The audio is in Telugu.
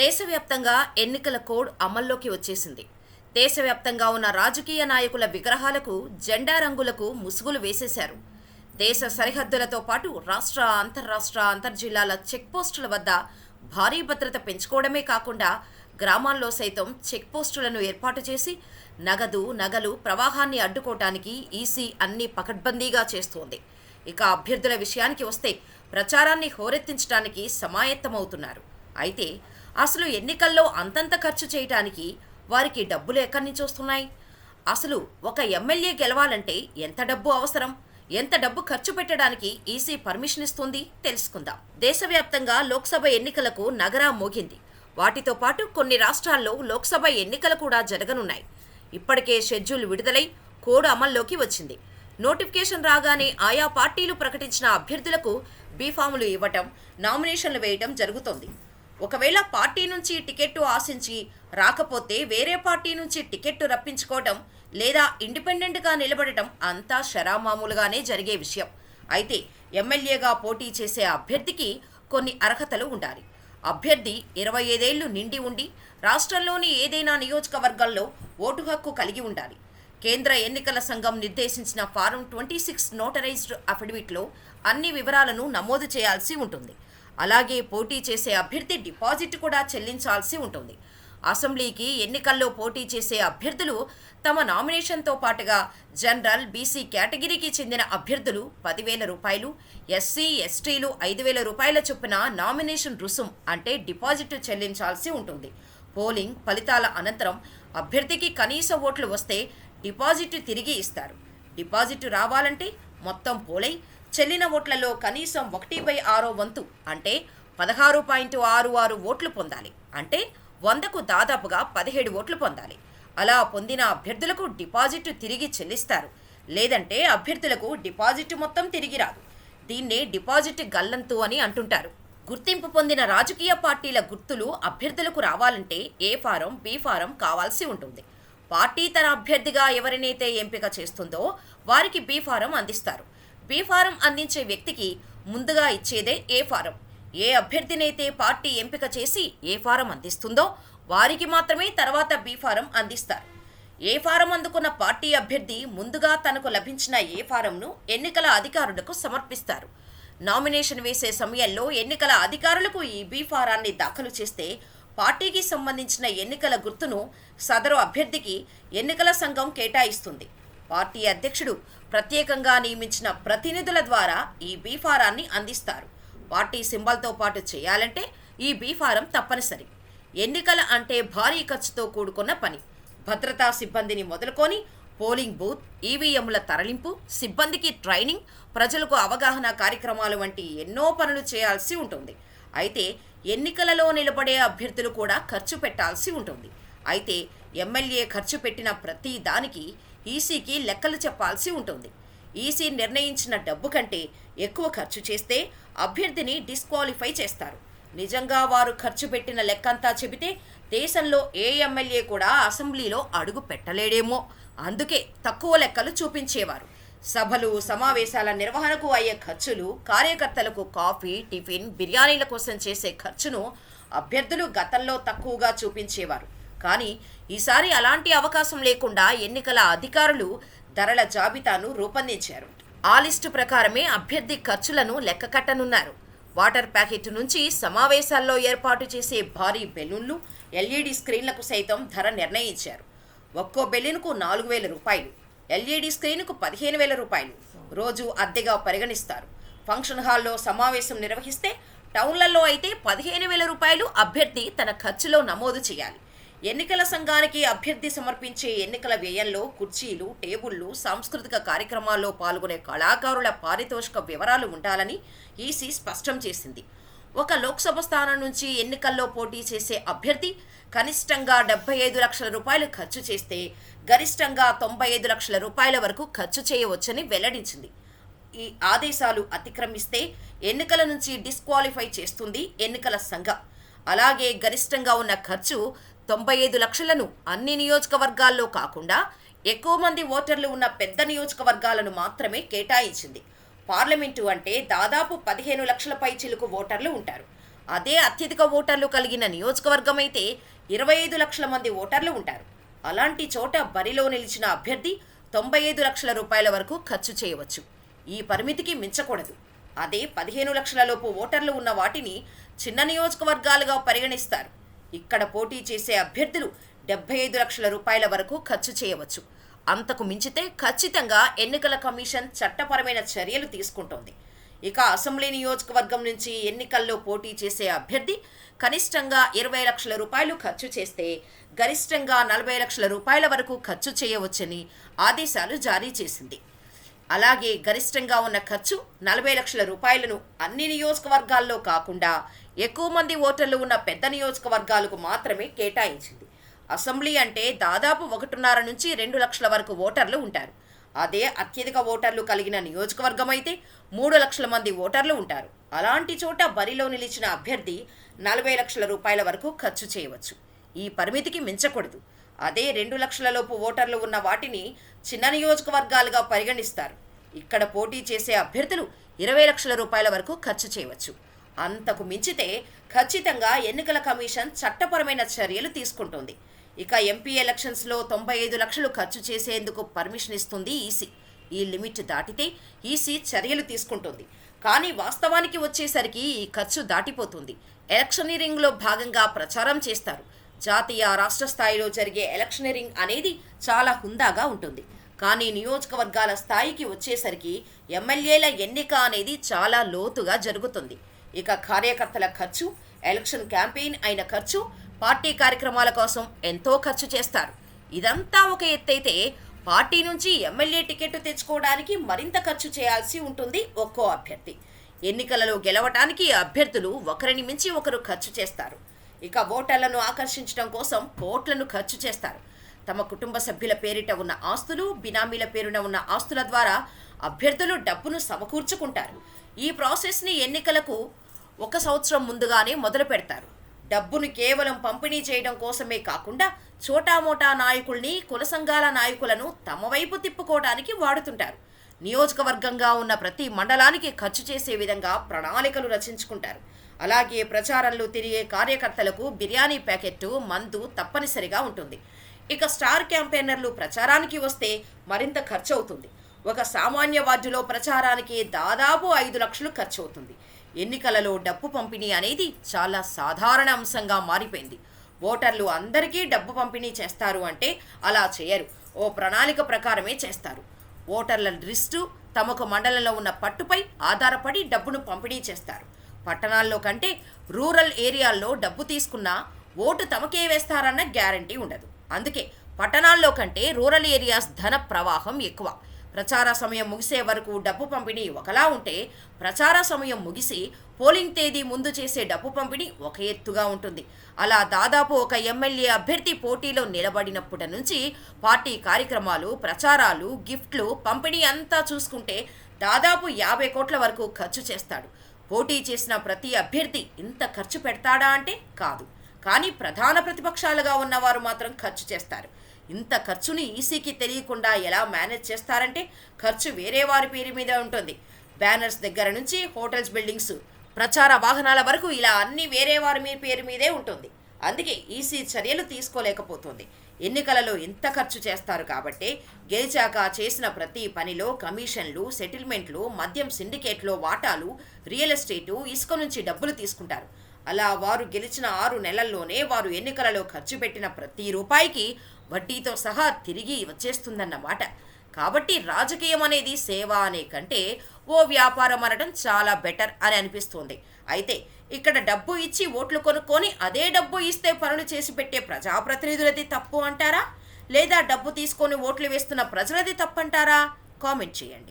దేశవ్యాప్తంగా ఎన్నికల కోడ్ అమల్లోకి వచ్చేసింది. దేశవ్యాప్తంగా ఉన్న రాజకీయ నాయకుల విగ్రహాలకు జెండా రంగులకు ముసుగులు వేసేశారు. దేశ సరిహద్దులతో పాటు రాష్ట్ర అంతర్రాష్ట్ర అంతర్జిల్లాల చెక్పోస్టుల వద్ద భారీ భద్రత పెంచుకోవడమే కాకుండా గ్రామాల్లో సైతం చెక్పోస్టులను ఏర్పాటు చేసి నగదు నగలు ప్రవాహాన్ని అడ్డుకోవటానికి ఈసీ అన్ని పకడ్బందీగా చేస్తోంది. ఇక అభ్యర్థుల విషయానికి వస్తే ప్రచారాన్ని హోరెత్తించడానికి సమాయత్తమవుతున్నారు. అయితే అసలు ఎన్నికల్లో అంతంత ఖర్చు చేయటానికి వారికి డబ్బులు ఎక్కడి నుంచి వస్తున్నాయి? అసలు ఒక ఎమ్మెల్యే గెలవాలంటే ఎంత డబ్బు అవసరం? ఎంత డబ్బు ఖర్చు పెట్టడానికి ఈసీ పర్మిషన్ ఇస్తుంది? తెలుసుకుందాం. దేశవ్యాప్తంగా లోక్సభ ఎన్నికలకు నగరా మోగింది. వాటితో పాటు కొన్ని రాష్ట్రాల్లో లోక్సభ ఎన్నికలు కూడా జరగనున్నాయి. ఇప్పటికే షెడ్యూల్ విడుదలై కోడ్ అమల్లోకి వచ్చింది. నోటిఫికేషన్ రాగానే ఆయా పార్టీలు ప్రకటించిన అభ్యర్థులకు బీఫాములు ఇవ్వటం నామినేషన్లు వేయటం జరుగుతోంది. ఒకవేళ పార్టీ నుంచి టికెట్టు ఆశించి రాకపోతే వేరే పార్టీ నుంచి టికెట్టు రప్పించుకోవటం లేదా ఇండిపెండెంట్గా నిలబడటం అంతా షరామామూలుగానే జరిగే విషయం. అయితే ఎమ్మెల్యేగా పోటీ చేసే అభ్యర్థికి కొన్ని అర్హతలు ఉండాలి. అభ్యర్థి ఇరవై ఐదేళ్ళు నిండి ఉండి రాష్ట్రంలోని ఏదైనా నియోజకవర్గంలో ఓటు హక్కు కలిగి ఉండాలి. కేంద్ర ఎన్నికల సంఘం నిర్దేశించిన ఫారం ట్వంటీ సిక్స్ నోటరైజ్డ్ అఫిడవిట్లో అన్ని వివరాలను నమోదు చేయాల్సి ఉంటుంది. అలాగే పోటీ చేసే అభ్యర్థి డిపాజిట్ కూడా చెల్లించాల్సి ఉంటుంది. అసెంబ్లీకి ఎన్నికల్లో పోటీ చేసే అభ్యర్థులు తమ నామినేషన్తో పాటుగా జనరల్ బీసీ కేటగిరీకి చెందిన అభ్యర్థులు పదివేల రూపాయలు ఎస్సీ ఎస్టీలు ఐదు వేల రూపాయల చొప్పున నామినేషన్ రుసుం అంటే డిపాజిట్ చెల్లించాల్సి ఉంటుంది. పోలింగ్ ఫలితాల అనంతరం అభ్యర్థికి కనీస ఓట్లు వస్తే డిపాజిట్ తిరిగి ఇస్తారు. డిపాజిట్ రావాలంటే మొత్తం పోలై చెల్లిన ఓట్లలో కనీసం ఒకటి బై ఆరో వంతు అంటే పదహారు పాయింట్ ఆరు ఆరు ఓట్లు పొందాలి. అంటే వందకు దాదాపుగా పదిహేడు ఓట్లు పొందాలి. అలా పొందిన అభ్యర్థులకు డిపాజిట్ తిరిగి చెల్లిస్తారు. లేదంటే అభ్యర్థులకు డిపాజిట్ మొత్తం తిరిగి రాదు. దీన్నే డిపాజిట్ గల్లంతు అని అంటుంటారు. గుర్తింపు పొందిన రాజకీయ పార్టీల గుర్తులు అభ్యర్థులకు రావాలంటే ఏ ఫారం బి ఫారం కావాల్సి ఉంటుంది. పార్టీ తన అభ్యర్థిగా ఎవరినైతే ఎంపిక చేస్తుందో వారికి బి ఫారం అందిస్తారు. బి ఫారం అందించే వ్యక్తికి ముందుగా ఇచ్చేదే ఏ ఫారం. ఏ అభ్యర్థినైతే పార్టీ ఎంపిక చేసి ఏ ఫారం అందిస్తుందో వారికి మాత్రమే తర్వాత బి ఫారం అందిస్తారు. ఏ ఫారం అందుకున్న పార్టీ అభ్యర్థి ముందుగా తనకు లభించిన ఏ ఫారంను ఎన్నికల అధికారులకు సమర్పిస్తారు. నామినేషన్ వేసే సమయంలో ఎన్నికల అధికారులకు ఈ బి ఫారాన్ని దాఖలు చేస్తే పార్టీకి సంబంధించిన ఎన్నికల గుర్తును సదరు అభ్యర్థికి ఎన్నికల సంఘం కేటాయిస్తుంది. పార్టీ అధ్యక్షుడు ప్రత్యేకంగా నియమించిన ప్రతినిధుల ద్వారా ఈ బీ ఫారాన్ని అందిస్తారు. పార్టీ సింబల్తో పాటు చేయాలంటే ఈ బీ ఫారం తప్పనిసరి. ఎన్నికల అంటే భారీ ఖర్చుతో కూడుకున్న పని. భద్రతా సిబ్బందిని మొదలుకొని పోలింగ్ బూత్ ఈవీఎంల తరలింపు సిబ్బందికి ట్రైనింగ్ ప్రజలకు అవగాహన కార్యక్రమాలు వంటి ఎన్నో పనులు చేయాల్సి ఉంటుంది. అయితే ఎన్నికలలో నిలబడే అభ్యర్థులు కూడా ఖర్చు పెట్టాల్సి ఉంటుంది. అయితే ఎమ్మెల్యే ఖర్చు పెట్టిన ప్రతి దానికి ఈసీకి లెక్కలు చెప్పాల్సి ఉంటుంది. ఈసీ నిర్ణయించిన డబ్బు కంటే ఎక్కువ ఖర్చు చేస్తే అభ్యర్థిని డిస్క్వాలిఫై చేస్తారు. నిజంగా వారు ఖర్చు పెట్టిన లెక్కంతా చెబితే దేశంలో ఏ ఎమ్మెల్యే కూడా అసెంబ్లీలో అడుగు పెట్టలేడేమో. అందుకే తక్కువ లెక్కలు చూపించేవారు. సభలు సమావేశాల నిర్వహణకు అయ్యే ఖర్చులు కార్యకర్తలకు కాఫీ టిఫిన్ బిర్యానీల కోసం చేసే ఖర్చును అభ్యర్థులు గతంలో తక్కువగా చూపించేవారు. కానీ ఈసారి అలాంటి అవకాశం లేకుండా ఎన్నికల అధికారులు ధరల జాబితాను రూపొందించారు. ఆ లిస్టు ప్రకారమే అభ్యర్థి ఖర్చులను లెక్క కట్టనున్నారు. వాటర్ ప్యాకెట్ నుంచి సమావేశాల్లో ఏర్పాటు చేసే భారీ బెలూన్లు ఎల్ఈడి స్క్రీన్లకు సైతం ధర నిర్ణయించారు. ఒక్కో బెలూన్కు నాలుగు వేల రూపాయలు ఎల్ఈడి స్క్రీన్కు పదిహేను వేల రూపాయలు రోజు అద్దెగా పరిగణిస్తారు. ఫంక్షన్ హాల్లో సమావేశం నిర్వహిస్తే టౌన్లలో అయితే పదిహేను వేల రూపాయలు అభ్యర్థి తన ఖర్చులో నమోదు చేయాలి. ఎన్నికల సంఘానికి అభ్యర్థి సమర్పించే ఎన్నికల వ్యయంలో కుర్చీలు టేబుళ్ళు సాంస్కృతిక కార్యక్రమాల్లో పాల్గొనే కళాకారుల పారితోషిక వివరాలు ఉండాలని ఈసీ స్పష్టం చేసింది. ఒక లోక్సభ స్థానం నుంచి ఎన్నికల్లో పోటీ చేసే అభ్యర్థి కనిష్టంగా డెబ్బై ఐదు లక్షల రూపాయలు ఖర్చు చేస్తే గరిష్టంగా తొంభై ఐదు లక్షల రూపాయల వరకు ఖర్చు చేయవచ్చని వెల్లడించింది. ఈ ఆదేశాలు అతిక్రమిస్తే ఎన్నికల నుంచి డిస్క్వాలిఫై చేస్తుంది ఎన్నికల సంఘం. అలాగే గరిష్టంగా ఉన్న ఖర్చు తొంభై ఐదు లక్షలను అన్ని నియోజకవర్గాల్లో కాకుండా ఎక్కువ మంది ఓటర్లు ఉన్న పెద్ద నియోజకవర్గాలను మాత్రమే కేటాయించింది. పార్లమెంటు అంటే దాదాపు పదిహేను లక్షల పై చిలుకు ఓటర్లు ఉంటారు. అదే అత్యధిక ఓటర్లు కలిగిన నియోజకవర్గం అయితే ఇరవై ఐదు లక్షల మంది ఓటర్లు ఉంటారు. అలాంటి చోట బరిలో నిలిచిన అభ్యర్థి తొంభై ఐదు లక్షల రూపాయల వరకు ఖర్చు చేయవచ్చు. ఈ పరిమితికి మించకూడదు. అదే పదిహేను లక్షల లోపు ఓటర్లు ఉన్న వాటిని చిన్న నియోజకవర్గాలుగా పరిగణిస్తారు. ఇక్కడ పోటీ చేసే అభ్యర్థులు డెబ్బై ఐదు లక్షల రూపాయల వరకు ఖర్చు చేయవచ్చు. అంతకు మించితే ఖచ్చితంగా ఎన్నికల కమిషన్ చట్టపరమైన చర్యలు తీసుకుంటోంది. ఇక అసెంబ్లీ నియోజకవర్గం నుంచి ఎన్నికల్లో పోటీ చేసే అభ్యర్థి కనిష్టంగా ఇరవై లక్షల రూపాయలు ఖర్చు చేస్తే గరిష్టంగా నలభై లక్షల రూపాయల వరకు ఖర్చు చేయవచ్చని ఆదేశాలు జారీ చేసింది. అలాగే గరిష్టంగా ఉన్న ఖర్చు నలభై లక్షల రూపాయలను అన్ని నియోజకవర్గాల్లో కాకుండా ఎక్కువ మంది ఓటర్లు ఉన్న పెద్ద నియోజకవర్గాలకు మాత్రమే కేటాయించింది. అసెంబ్లీ అంటే దాదాపు ఒకటిన్నర నుంచి రెండు లక్షల వరకు ఓటర్లు ఉంటారు. అదే అత్యధిక ఓటర్లు కలిగిన నియోజకవర్గం అయితే మూడు లక్షల మంది ఓటర్లు ఉంటారు. అలాంటి చోట బరిలో నిలిచిన అభ్యర్థి నలభై లక్షల రూపాయల వరకు ఖర్చు చేయవచ్చు. ఈ పరిమితికి మించకూడదు. అదే రెండు లక్షల లోపు ఓటర్లు ఉన్న వాటిని చిన్న నియోజకవర్గాలుగా పరిగణిస్తారు. ఇక్కడ పోటీ చేసే అభ్యర్థులు ఇరవై లక్షల రూపాయల వరకు ఖర్చు చేయవచ్చు. అంతకు మించితే ఖచ్చితంగా ఎన్నికల కమిషన్ చట్టపరమైన చర్యలు తీసుకుంటుంది. ఇక ఎంపీ ఎలక్షన్స్లో తొంభై ఐదు లక్షలు ఖర్చు చేసేందుకు పర్మిషన్ ఇస్తుంది ఈసీ. ఈ లిమిట్ దాటితే ఈసీ చర్యలు తీసుకుంటుంది. కానీ వాస్తవానికి వచ్చేసరికి ఈ ఖర్చు దాటిపోతుంది. ఎలక్షనీరింగ్లో భాగంగా ప్రచారం చేస్తారు. జాతీయ రాష్ట్ర స్థాయిలో జరిగే ఎలక్షనీరింగ్ అనేది చాలా హుందాగా ఉంటుంది. కానీ నియోజకవర్గాల స్థాయికి వచ్చేసరికి ఎమ్మెల్యేల ఎన్నిక అనేది చాలా లోతుగా జరుగుతుంది. ఇక కార్యకర్తల ఖర్చు ఎలక్షన్ క్యాంపెయిన్ అయిన ఖర్చు పార్టీ కార్యక్రమాల కోసం ఎంతో ఖర్చు చేస్తారు. ఇదంతా ఒక ఎత్తైతే పార్టీ నుంచి ఎమ్మెల్యే టికెట్ తెచ్చుకోవడానికి మరింత ఖర్చు చేయాల్సి ఉంటుంది ఒక్కో అభ్యర్థి. ఎన్నికలలో గెలవటానికి అభ్యర్థులు ఒకరిని మించి ఒకరు ఖర్చు చేస్తారు. ఇక ఓటర్లను ఆకర్షించడం కోసం కోట్లను ఖర్చు చేస్తారు. తమ కుటుంబ సభ్యుల పేరిట ఉన్న ఆస్తులు బినామీల పేరున ఉన్న ఆస్తుల ద్వారా అభ్యర్థులు డబ్బును సమకూర్చుకుంటారు. ఈ ప్రాసెస్ని ఎన్నికలకు ఒక సంవత్సరం ముందుగానే మొదలు పెడతారు. డబ్బును కేవలం పంపిణీ చేయడం కోసమే కాకుండా చోటామోటా నాయకుల్ని కుల సంఘాల నాయకులను తమ వైపు తిప్పుకోవడానికి వాడుతుంటారు. నియోజకవర్గంగా ఉన్న ప్రతి మండలానికి ఖర్చు చేసే విధంగా ప్రణాళికలు రచించుకుంటారు. అలాగే ప్రచారంలో తిరిగే కార్యకర్తలకు బిర్యానీ ప్యాకెట్టు మందు తప్పనిసరిగా ఉంటుంది. ఇక స్టార్ క్యాంపెయినర్లు ప్రచారానికి వస్తే మరింత ఖర్చు అవుతుంది ఒక సామాన్య వార్డులో ప్రచారానికి దాదాపు ఐదు లక్షలు ఖర్చు అవుతుంది ఎన్నికలలో డబ్బు పంపిణీ అనేది చాలా సాధారణ అంశంగా మారిపోయింది. ఓటర్లు అందరికీ డబ్బు పంపిణీ చేస్తారు అంటే అలా చేయరు. ఓ ప్రణాళిక ప్రకారమే చేస్తారు. ఓటర్ల లిస్టు తమకు మండలంలో ఉన్న పట్టుపై ఆధారపడి డబ్బును పంపిణీ చేస్తారు. పట్టణాల్లో కంటే రూరల్ ఏరియాల్లో డబ్బు తీసుకున్నా ఓటు తమకే వేస్తారన్న గ్యారంటీ ఉండదు. అందుకే పట్టణాల్లో కంటే రూరల్ ఏరియాస్ ధన ప్రవాహం ఎక్కువ. ప్రచార సమయం ముగిసే వరకు డబ్బు పంపిణీ ఒకలా ఉంటే ప్రచార సమయం ముగిసి పోలింగ్ తేదీ ముందు చేసే డబ్బు పంపిణీ ఒక ఎత్తుగా ఉంటుంది. అలా దాదాపు ఒక ఎమ్మెల్యే అభ్యర్థి పోటీలో నిలబడినప్పటి నుంచి పార్టీ కార్యక్రమాలు ప్రచారాలు గిఫ్ట్లు పంపిణీ అంతా చూసుకుంటే దాదాపు యాభై కోట్ల వరకు ఖర్చు చేస్తాడు. పోటీ చేసిన ప్రతి అభ్యర్థి ఇంత ఖర్చు పెడతాడా అంటే కాదు. కానీ ప్రధాన ప్రతిపక్షాలుగా ఉన్నవారు మాత్రం ఖర్చు చేస్తారు. ఇంత ఖర్చుని ఈసీకి తెలియకుండా ఎలా మేనేజ్ చేస్తారంటే ఖర్చు వేరే వారి పేరు మీద ఉంటుంది. బ్యానర్స్ దగ్గర నుంచి హోటల్స్ బిల్డింగ్స్ ప్రచార వాహనాల వరకు ఇలా అన్ని వేరే వారి మీ పేరు మీదే ఉంటుంది. అందుకే ఈసీ చర్యలు తీసుకోలేకపోతుంది. ఎన్నికలలో ఎంత ఖర్చు చేస్తారు కాబట్టి గెలిచాక చేసిన ప్రతి పనిలో కమిషన్లు సెటిల్మెంట్లు మద్యం సిండికేట్లో వాటాలు రియల్ ఎస్టేటు ఇసుక నుంచి డబ్బులు తీసుకుంటారు. అలా వారు గెలిచిన ఆరు నెలల్లోనే వారు ఎన్నికలలో ఖర్చు పెట్టిన ప్రతి రూపాయికి వడ్డీతో సహా తిరిగి వచ్చేస్తుందన్నమాట కాబట్టి రాజకీయం అనేది సేవ అనే కంటే ఓ వ్యాపారం అనడం చాలా బెటర్ అని అనిపిస్తుంది. అయితే ఇక్కడ డబ్బు ఇచ్చి ఓట్లు కొనుక్కొని అదే డబ్బు ఇస్తే పనులు చేసి పెట్టే ప్రజాప్రతినిధులది తప్పు అంటారా? లేదా డబ్బు తీసుకొని ఓట్లు వేస్తున్న ప్రజలది తప్పంటారా? కామెంట్ చేయండి.